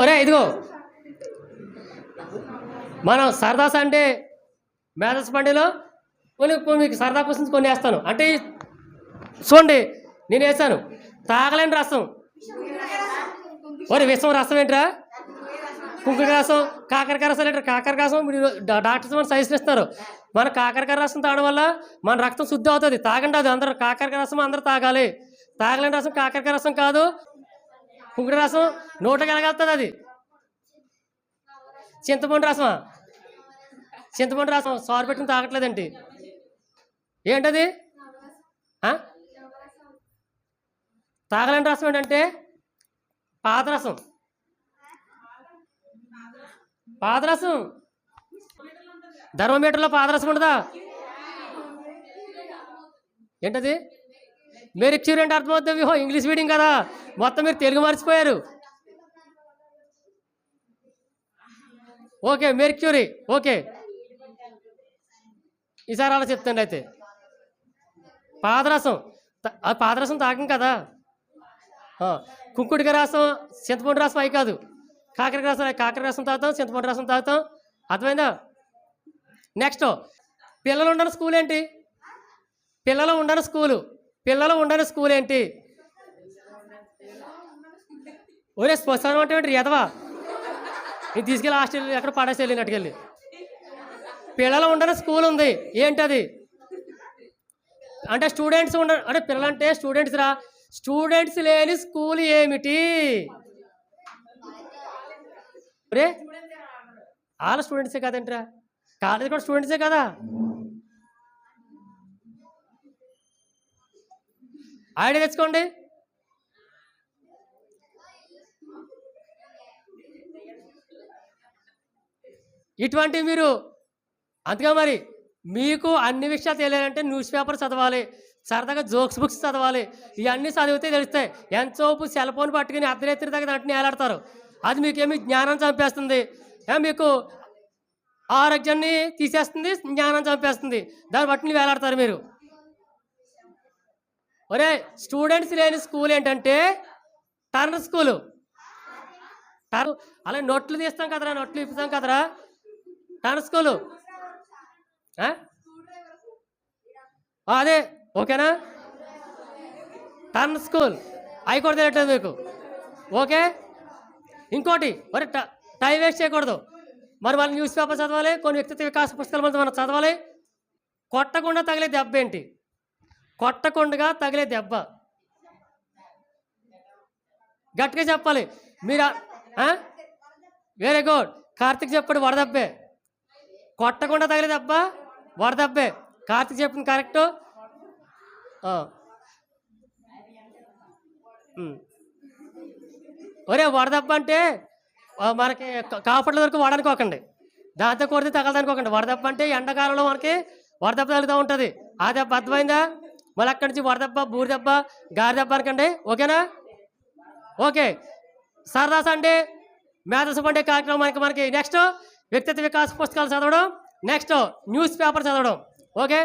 ఒరే ఇదిగో. మనం సరదా అంటే మేధస్ పండిలో కొన్ని మీకు సరదా క్వశ్చన్స్ కొన్ని వేస్తాను. అంటే చూడండి నేను వేసాను తాగలేని రసం. ఒరే విషం రసం ఏంట్రా? కుంకుడు రసం కాకరకాయ రసం ఏంట్రా? కాకరకాయ రసం మీరు డాక్టర్స్ మన సజెషన్ ఇస్తారు. మన కాకరకాయ రసం తాగడం వల్ల మన రక్తం శుద్ధి అవుతుంది. తాగండి అది. అందరూ కాకరకాయ రసం అందరూ తాగాలి. తాగలేని రసం కాకరకాయ రసం కాదు. కుంకుడు రసం నోట కలగలుతుంది అది. చింతపండు రసమా? చింతపండు రసం సారు పెట్టిన తాగట్లేదండి. ఏంటది? తాగలేని రసం ఏంటంటే? పాదరసం పాదరసం ధర్మమీటర్లో పాదరసం ఉండదా? ఏంటది? మెరిక్చూర్ అంటే అర్థమవుతుంది వ్యూహం ఇంగ్లీష్ మీడియం కదా మొత్తం మీరు తెలుగు మర్చిపోయారు ఓకే మెర్క్యూరీ ఓకే ఈసారి అలా చెప్తాండి అయితే పాదరసం అది పాదరసం తాగం కదా కుంకుడిక రసం చింతపండు రసం అవి కాదు కాకరకాయ రసం కాకర రసం తాగుతాం చింతపండు రసం తాగుతాం అర్థమైందా నెక్స్ట్ పిల్లలు ఉండని స్కూల్ ఏంటి పిల్లలు ఉండని స్కూలు పిల్లలు ఉండని స్కూల్ ఏంటి? ఒరే స్పష్టం అంటే ఏంటి ఎదవా ఇది తీసుకెళ్ళి హాస్టల్ ఎక్కడ పడేసి వెళ్ళినట్టుకెళ్ళి. పిల్లలు ఉండని స్కూల్ ఉంది. ఏంటది అంటే స్టూడెంట్స్ ఉండ అంటే పిల్లలంటే స్టూడెంట్స్ రా. స్టూడెంట్స్ లేని స్కూల్ ఏమిటి? రే వాళ్ళ స్టూడెంట్సే కదంట్రా. కాలేజ్ కూడా స్టూడెంట్సే కదా? ఐడియా తెచ్చుకోండి. ఇటువంటివి మీరు అందుకే మరి మీకు అన్ని విషయాలు తెలియాలంటే న్యూస్ పేపర్ చదవాలి సరదాగా జోక్స్ బుక్స్ చదవాలి ఇవన్నీ చదివితే తెలుస్తాయి. ఎంతసేపు సెల్ ఫోన్ పట్టుకుని అర్ధరేత్రి దగ్గర దాంట్లో వేలాడతారు అది మీకేమి జ్ఞానం చంపేస్తుంది. ఏ మీకు ఆరోగ్యాన్ని తీసేస్తుంది జ్ఞానం చంపేస్తుంది. దాన్ని బట్టి వేలాడతారు మీరు. ఒరే స్టూడెంట్స్ లేని స్కూల్ ఏంటంటే టర్న్ స్కూలు. టర్న్ అలా నోట్లు తీస్తాం కదరా నోట్లు ఇప్పుతాం కదరా. Turn school. అదే ఓకేనా? Turn school. అవి కూడా తెలియట్లేదు మీకు. ఓకే? ఇంకోటి మరి టైం వేస్ట్ చేయకూడదు. మరి వాళ్ళు న్యూస్ పేపర్ చదవాలి కొన్ని వ్యక్తిత్వ వికాస పుస్తకాలు మనం చదవాలి. కొట్టకుండా తగిలే దెబ్బ ఏంటి? కొట్టకుండా తగిలే దెబ్బ. గట్టిగా చెప్పాలి. మీరు వెరీ గుడ్ కార్తిక్ చెప్పాడు వడదబ్బే కొట్టకుండా తగిలే దెబ్బ వడదబ్బే కార్తిక్ చెప్పింది కరెక్ట్. ఒరే వడదబ్బ అంటే మనకి కాపట్ల వరకు వాడనుకోకండి. దాంతో కొడితే తగలదనుకోకండి. వడదెబ్బ అంటే ఎండాకాలంలో మనకి వడదెబ్బ తగులుతూ ఉంటుంది. ఆ దెబ్బ అర్థమైందా? మళ్ళీ అక్కడి నుంచి వరదప్ప బూరిదప్ప దెబ్బ అనకండి ఓకేనా? ఓకే. సరదా సండే మేధస్ పండే కార్యక్రమానికి మనకి. నెక్స్ట్ వ్యక్తిత్వ వికాస పుస్తకాలు చదవడం. నెక్స్ట్ న్యూస్ పేపర్ చదవడం. ఓకే?